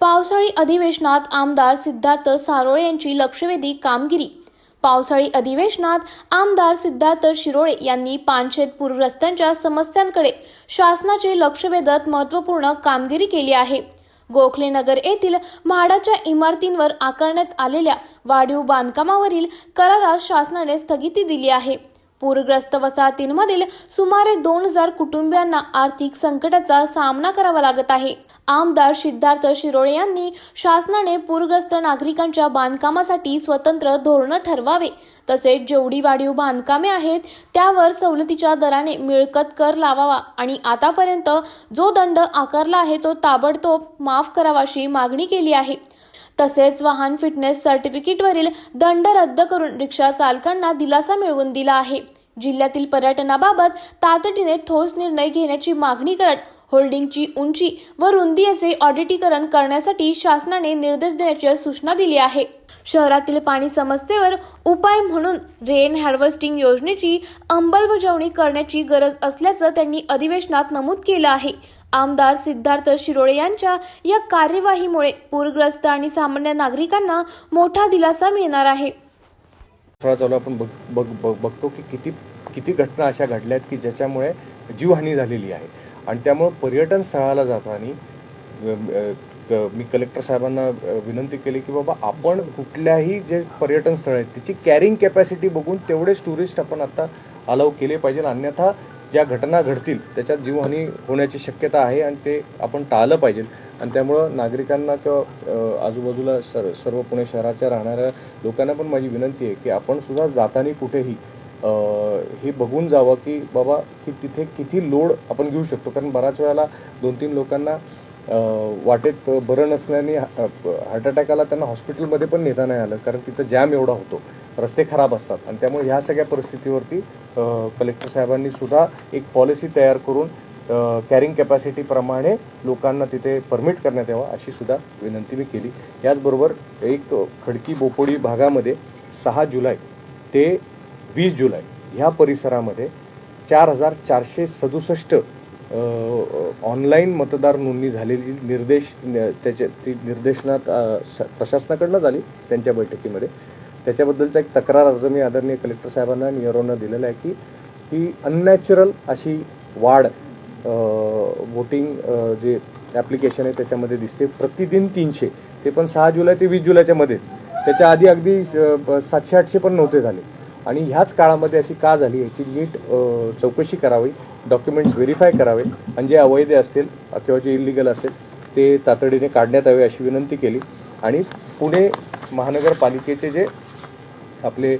पावसाळी अधिवेशनात आमदार सिद्धार्थ सारोळे यांची लक्षवेधी कामगिरी. पावसाळी अधिवेशनात आमदार सिद्धार्थ शिरोळे यांनी पानशेत पूरग्रस्तांच्या समस्यांकडे शासनाचे लक्ष वेधत महत्त्वपूर्ण कामगिरी केली आहे. गोखले नगर येथील म्हाडाच्या इमारतींवर आकारण्यात आलेल्या वाढीव बांधकामावरील करारास शासनाने स्थगिती दिली आहे. पूरग्रस्त वसाहतींमधील सुमारे दोन हजार कुटुंबियांना आर्थिक संकटाचा सामना करावा लागत आहे. आमदार सिद्धार्थ शिरोळे यांनी शासनाने पूरग्रस्त नागरिकांच्या बांधकामासाठी स्वतंत्र धोरण ठरवावे. तसेच जेवढी वाढीव बांधकामे आहेत त्यावर सवलतीच्या दराने मिळकत कर लावावा आणि आतापर्यंत जो दंड आकारला आहे तो ताबडतोब माफ करावा अशी मागणी केली आहे. तसेच वाहन फिटनेस सर्टिफिकेटवरील दंड रद्द करून रिक्षा चालकांना दिलासा मिळवून दिला आहे. जिल्ह्यातील पर्यटनाबाबत तातडीने ठोस निर्णय घेण्याची मागणी करत होल्डिंगची उंची व रुंदी याचे ऑडिटीकरण करण्यासाठी शासनाने निर्देश देण्याची सूचना दिली आहे. शहरातील पाणी समस्येवर उपाय म्हणून रेन हार्वेस्टिंग योजनेची अंमलबजावणी करण्याची गरज असल्याचं त्यांनी अधिवेशनात नमूद केलं आहे. आमदार सिद्धार्थ शिरोळे यांच्या या कार्यवाहीमुळे पूरग्रस्त आणि सामान्य नागरिकांना मोठा दिलासा मिळणार आहे. चालू आपण बघतो की किती किती घटना अशा घडल्या आहेत की ज्याच्यामुळे जीवहानी झालेली आहे. आणि त्यामुळं पर्यटन स्थळाला जाताना क- मी कलेक्टर साहेबांना विनंती केली की बाबा आपण कुठल्याही जे पर्यटन स्थळ आहेत त्याची कॅरिंग कॅपॅसिटी बघून तेवढेच टुरिस्ट आपण आता अलाव केले पाहिजे. अन्यथा ज्या घटना घडतील त्याच्यात जीवहानी होण्याची शक्यता आहे आणि ते आपण टाळलं पाहिजे. आणि त्यामुळं नागरिकांना किंवा आजूबाजूला सर सर्व पुणे शहराच्या राहणाऱ्या लोकांना पण माझी विनंती आहे की आपण सुद्धा जाताना कुठेही हे बघून जावं की बाबा की तिथे किती लोड आपण घेऊ शकतो. कारण बऱ्याच वेळेला दोन तीन लोकांना वाटेत बरं नसल्याने हार्ट अटॅक आला त्यांना हॉस्पिटलमध्ये पण नेता नाही आलं. कारण तिथं जॅम एवढा होतो. रस्ते खराब असतात. आणि त्यामुळे ह्या सगळ्या परिस्थितीवरती कलेक्टर साहेबांनी सुद्धा एक पॉलिसी तयार करून कॅरिंग कॅपॅसिटीप्रमाणे लोकांना तिथे परमिट करण्यात यावा अशी सुद्धा विनंती मी केली. याचबरोबर एक खडकी बोपोडी भागामध्ये सहा जुलै ते वीस जुलै ह्या परिसरामध्ये चार हजार चारशे सदुसष्ट ऑनलाईन मतदार नोंदणी झालेली निर्देश न- त्याचे ती निर्देशनात श- प्रशासनाकडनं झाली त्यांच्या बैठकीमध्ये. त्याच्याबद्दलचा एक तक्रार अर्ज मी आदरणीय कलेक्टर साहेबांना निरोनं दिलेला आहे की ही अननॅचरल अशी वाढ वोटिंग जे ॲप्लिकेशन आहे त्याच्यामध्ये दिसते. प्रतिदिन तीनशे ते पण सहा जुलै ते वीस जुलैच्या मध्येच. त्याच्या आधी अगदी सातशे आठशे पण नव्हते झाले. आणि ह्याच काळामध्ये अशी का झाली याची नीट चौकशी करावी डॉक्युमेंट्स व्हेरीफाय करावे आणि जे अवैध असतील किंवा जे इलिगल असेल ते तातडीने काढण्यात यावे अशी विनंती केली. आणि पुणे महानगरपालिकेचे जे आपले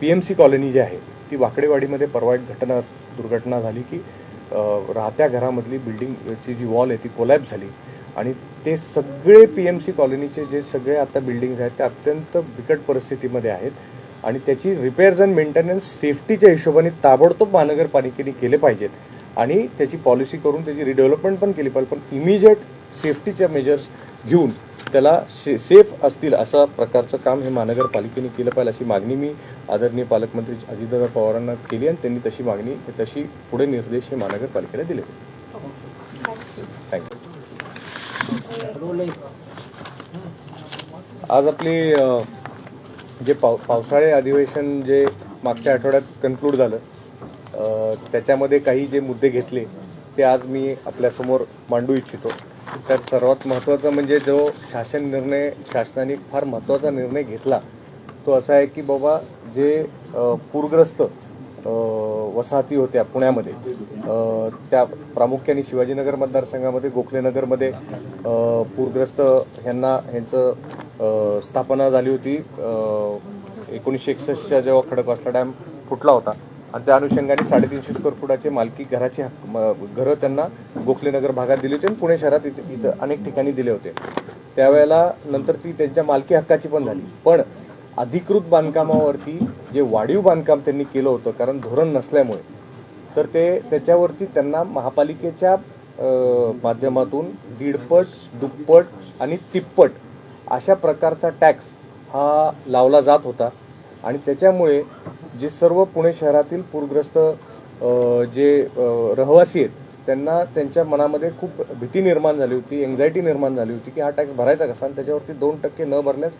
पी एम सी कॉलनी जी आहे ती वाकडेवाडीमध्ये परवा एक घटना दुर्घटना झाली की राहत्या घरामधली बिल्डिंगची जी वॉल आहे ती कोलॅप्स झाली. आणि ते सगळे पी एम सी कॉलनीचे जे सगळे आता बिल्डिंग्स आहेत ते अत्यंत बिकट परिस्थितीमध्ये आहेत. आणि त्याची रिपेअर्स अँड मेंटेनन्स सेफ्टीच्या हिशोबाने ताबडतोब महानगरपालिकेने केले पाहिजेत. आणि त्याची पॉलिसी करून त्याची रिडेव्हलपमेंट पण केली पाहिजे. पण इमिजिएट सेफ्टीच्या मेजर्स घेऊन त्याला से सेफ असतील असा प्रकारचं काम हे महानगरपालिकेने केलं पाहिजे अशी मागणी मी आदरणीय पालकमंत्री अजितदादा पवारांना केली आणि त्यांनी तशी मागणी तशी पुढे निर्देश हे महानगरपालिकेला दिले. थँक्यू आज आपली जे पाव पावसाळे अधिवेशन जे मागच्या आठवड्यात कन्क्लूड झालं त्याच्यामध्ये काही जे मुद्दे घेतले ते आज मी आपल्यासमोर मांडू इच्छितो. त्यात सर्वात महत्त्वाचं म्हणजे जो शासन निर्णय शासनाने फार महत्त्वाचा निर्णय घेतला तो असा आहे की बाबा जे पूरग्रस्त वसाहती होत्या पुण्यामध्ये. त्या प्रामुख्याने शिवाजीनगर मतदारसंघामध्ये गोखलेनगरमध्ये पूरग्रस्त ह्यांना ह्यांचं स्थापना झाली होती. एकोणीसशे एकसष्टच्या जेव्हा खडकवासला डॅम फुटला होता. आणि त्या अनुषंगाने साडेतीनशे स्क्वेअर फुटाचे मालकी घराचे हक्क- घरं त्यांना गोखलेनगर भागात दिली होती आणि पुणे शहरात इथं इथं अनेक ठिकाणी दिले होते. त्यावेळेला नंतर ती त्यांच्या मालकी हक्काची पण झाली. पण अधिकृत बांधकामावरती जे वाढीव बांधकाम त्यांनी केलं होतं कारण धोरण नसल्यामुळे तर ते त्याच्यावरती त्यांना महापालिकेच्या माध्यमातून दीडपट दुप्पट आणि तिप्पट अशा प्रकारचा टॅक्स हा लावला जात होता. आणि त्याच्यामुळे जे सर्व पुणे शहरातील पूरग्रस्त जे रहिवासी आहेत त्यांना त्यांच्या मनामध्ये खूप भीती निर्माण झाली होती एन्झायटी निर्माण झाली होती की हा टॅक्स भरायचा कसा? आणि त्याच्यावरती दोन टक्के न भरल्यास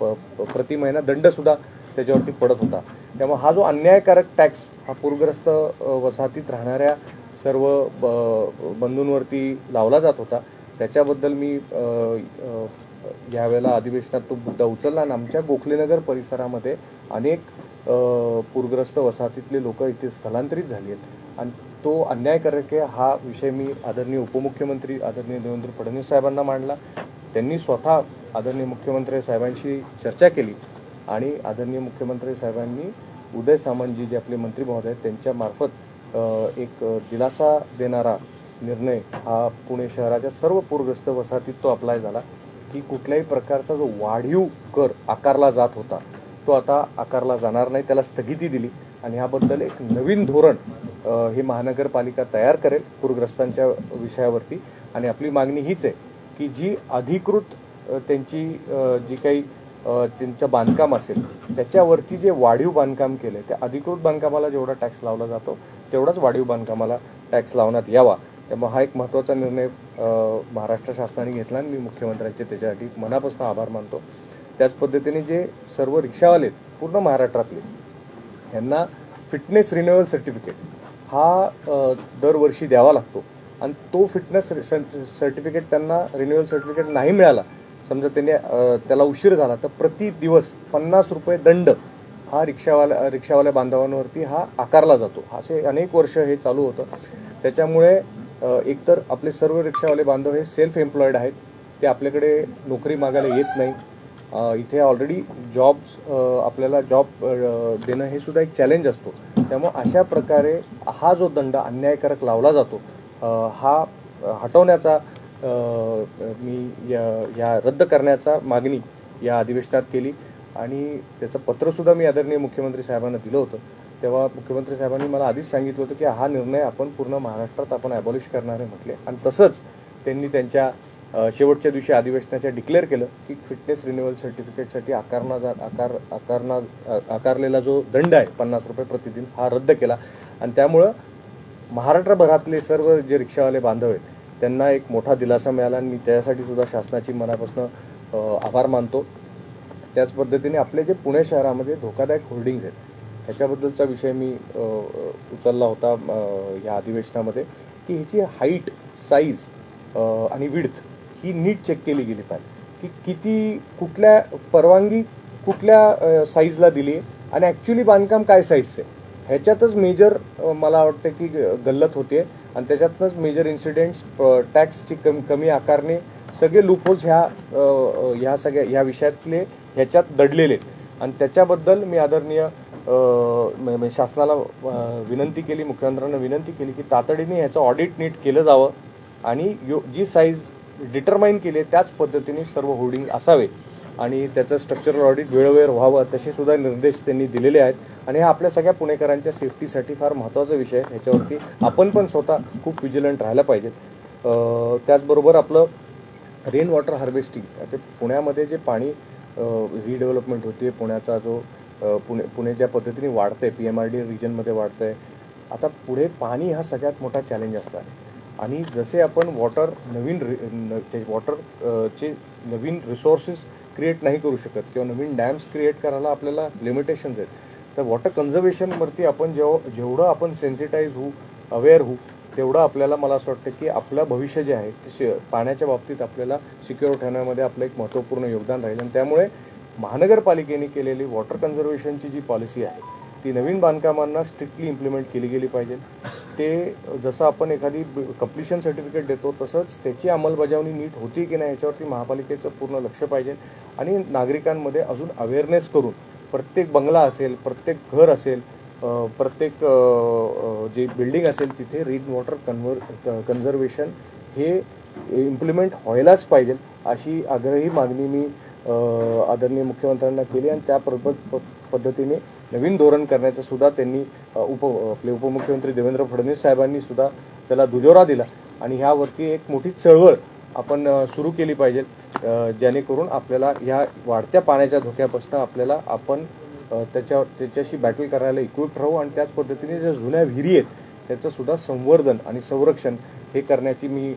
प- प्रति महिना दंडसुद्धा त्याच्यावरती पडत होता. त्यामुळे हा जो अन्यायकारक टॅक्स हा पूरग्रस्त वसाहतीत राहणाऱ्या सर्व ब- बंधूंवरती लावला जात होता. त्याच्याबद्दल मी यावेळेला अधिवेशनात तो मुद्दा उचलला आणि आमच्या गोखलेनगर परिसरामध्ये अनेक पूरग्रस्त वसाहतीतले लोक इथे स्थलांतरित झाली आहेत. आणि तो अन्यायकारक आहे हा विषय मी आदरणीय उपमुख्यमंत्री आदरणीय देवेंद्र फडणवीस साहेबांना मांडला. त्यांनी स्वतः आदरणीय मुख्यमंत्री साहेबांशी चर्चा केली. आणि आदरणीय मुख्यमंत्री साहेबांनी उदय सामंतजी जे आपले मंत्री महोदय आहेत त्यांच्यामार्फत एक दिलासा देणारा निर्णय हा पुणे शहराच्या सर्व पूरग्रस्त वसाहतीत तो अप्लाय झाला की कुठल्याही प्रकारचा जो वाढीव कर आकारला जात होता तो आता आकारला जाणार नाही त्याला स्थगिती दिली आणि ह्याबद्दल एक नवीन धोरण हे ही महानगरपालिका तयार करेल पूरग्रस्तांच्या विषयावरती. आणि आपली मागणी हीच आहे की जी अधिकृत त्यांची जी काही त्यांचं बांधकाम असेल त्याच्यावरती जे वाढीव बांधकाम केलं त्या अधिकृत बांधकामाला जेवढा टॅक्स लावला जातो तेवढाच वाढीव बांधकामाला टॅक्स लावण्यात यावा. त्यामुळे हा एक महत्त्वाचा निर्णय महाराष्ट्र शासनाने घेतला आणि मी मुख्यमंत्र्यांचे त्याच्यासाठी मनापासून आभार मानतो. त्याच पद्धतीने जे सर्व रिक्षावाले आहेत, पूर्ण महाराष्ट्रातले यांना फिटनेस रिन्युअल सर्टिफिकेट हा दरवर्षी द्यावा लागतो. आणि तो फिटनेस सर्टिफिकेट त्यांना रिन्युअल सर्टिफिकेट नाही मिळाला समजा त्याने त्याला उशीर झाला तर प्रति दिवस पन्नास रुपये दंड हा रिक्षावाल्या रिक्षावाल्या बांधवांवरती हा आकारला जातो. असे अनेक वर्ष हे चालू होतं. त्याच्यामुळे एकतर आपले सर्व रिक्षावाले बांधव हे सेल्फ एम्प्लॉईड आहेत. ते आपल्याकडे नोकरी मागायला येत नाही. इथे ऑलरेडी जॉब्स आपल्याला जॉब देणं हे सुद्धा एक चॅलेंज असतो. त्यामुळे अशा प्रकारे हा जो दंड अन्यायकारक लावला जातो हा हटवण्याचा मी या- या रद्द करण्याचा मागणी या अधिवेशनात केली आणि त्याचं पत्रसुद्धा मी आदरणीय मुख्यमंत्री साहेबांना दिलं होतं. तेव्हा मुख्यमंत्री साहेबांनी मला आधीच सांगितलं होतं की हा निर्णय आपण पूर्ण महाराष्ट्रात आपण ॲबॉलिश करणार आहे म्हटले. आणि तसंच त्यांनी त्यांच्या शेवटच्या दिवशी अधिवेशनाच्या डिक्लेअर केलं की फिटनेस रिन्युअल सर्टिफिकेटसाठी आकारणा जा आकार आकारणा आकारलेला जो दंड आहे पन्नास रुपये प्रतिदिन हा रद्द केला. आणि त्यामुळं महाराष्ट्रभरातले सर्व जे रिक्षावाले बांधव आहेत त्यांना एक मोठा दिलासा मिळाला आणि मी त्यासाठी सुद्धा शासनाची मनापासून आभार मानतो. त्याच पद्धतीने आपले जे पुणे शहरामध्ये धोकादायक होल्डिंग्ज आहेत ह्याच्याबद्दलचा विषय मी उचलला होता या अधिवेशनामध्ये की ह्याची हाईट साईज आणि विड्थ ही नीट चेक केली गेली पाहिजे. की किती कुठल्या परवानगी कुठल्या साईजला दिली आणि ॲक्च्युली बांधकाम काय साईजचं आहे? ह्याच्यातच मेजर मला वाटतं की गल्लत होते आणि त्याच्यातनंच मेजर इन्सिडेंट्स टॅक्सची कमी कमी आकारणे सगळे लुपोज ह्या ह्या सगळ्या ह्या विषयातले ह्याच्यात दडलेले आहेत. आणि त्याच्याबद्दल मी आदरणीय म- शासनाला विनंती केली मुख्यमंत्र्यांना विनंती केली की तातडीने ह्याचं ऑडिट नीट केलं जावं आणि यो जी साईज डिटरमाईन केली त्याच पद्धतीने सर्व होर्डिंग असावे. आणि त्याचं स्ट्रक्चरल ऑडिट वेळोवेळ व्हावं तसे सुद्धा निर्देश त्यांनी दिलेले आहेत. आणि हा आपल्या सगळ्या पुणेकरांच्या सेफ्टीसाठी फार महत्त्वाचा विषय आहे. ह्याच्यावरती आपण पण स्वतः खूप विजिलंट राहायला पाहिजेत. त्याचबरोबर आपलं रेन वॉटर हार्वेस्टिंग ते पुण्यामध्ये जे पाणी रिडेव्हलपमेंट होते पुण्याचा जो पुणे पुणे ज्या पद्धतीने वाढतंय पी एम आर डी रिजनमध्ये वाढतंय आता पुढे पाणी हा सगळ्यात मोठा चॅलेंज असतात आणि जसे आपण वॉटर नवीन रि- ते वॉटर चे नवीन रिसोर्सेस क्रिएट नाही करू शकत किंवा नवीन डॅम्स क्रिएट करायला आपल्याला लिमिटेशन्स आहेत तर वॉटर कन्झर्वेशनवरती आपण जेव्हा जेवढं आपण सेन्सिटाईज होऊ अवेअर होऊ तेवढं आपल्याला मला असं वाटतं की आपलं भविष्य जे आहे ते पाण्याच्या बाबतीत आपल्याला सिक्युअर ठेवण्यामध्ये आपलं एक महत्त्वपूर्ण योगदान राहील. आणि त्यामुळे महानगरपालिकेने केलेली वॉटर कन्झर्वेशनची जी पॉलिसी आहे ती नवीन बांधकामांना स्ट्रिक्टली इम्प्लिमेंट केली गेली पाहिजे. ते जसं आपण एखादी कम्प्लिशन सर्टिफिकेट देतो तसंच त्याची अंमलबजावणी नीट होती की नाही याच्यावरती महापालिकेचं पूर्ण लक्ष पाहिजे. आणि नागरिकांमध्ये अजून अवेअरनेस करून प्रत्येक बंगला असेल प्रत्येक घर असेल प्रत्येक जे बिल्डिंग असेल तिथे रेन वॉटर कन्व्हर कन्झर्वेशन हे इम्प्लिमेंट व्हायलाच पाहिजे. अशी आग्रही मागणी मी आदरणीय मुख्यमंत्र्यांना केली आणि त्या प- पद्धतीने नवीन धोरण करण्याचं सुद्धा त्यांनी उप आपले उपमुख्यमंत्री देवेंद्र फडणवीस साहेबांनी सुद्धा त्याला दुजोरा दिला. आणि ह्यावरती एक मोठी चळवळ आपण सुरू केली पाहिजे जेणेकरून आपल्याला ह्या वाढत्या पाण्याच्या धोक्यापासून आपल्याला आपण त्याच्या त्याच्याशी बॅटल करायला इक्विप्ड राहू आणि त्याच पद्धतीने ज्या जुन्या विहिरी आहेत त्याचं सुद्धा संवर्धन आणि संरक्षण हे करण्याची मी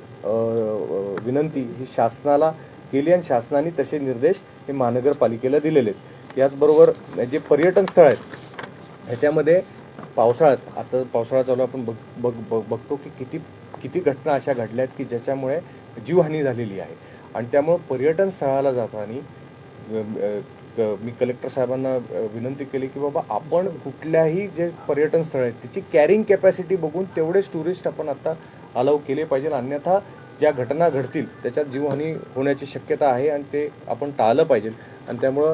विनंती ही शासनाला केली आणि शासनाने तसे निर्देश हे महानगरपालिकेला दिलेले आहेत. याचबरोबर जे पर्यटन स्थळ आहेत ह्याच्यामध्ये पावसाळ्यात आता पावसाळा चालू आपण बघ बघ बघ बघतो की किती किती घटना अशा घडल्या आहेत की ज्याच्यामुळे जीवहानी झालेली आहे. आणि त्यामुळं पर्यटन स्थळाला जाताना क- मी कलेक्टर साहेबांना विनंती केली की बाबा आपण कुठल्याही जे पर्यटन स्थळ आहेत त्याची कॅरिंग कॅपॅसिटी बघून तेवढेच टुरिस्ट आपण आता अलाव केले पाहिजे. अन्यथा ज्या घटना घडतील त्याच्यात जीवहानी होण्याची शक्यता आहे आणि ते आपण टाळलं पाहिजे. आणि त्यामुळं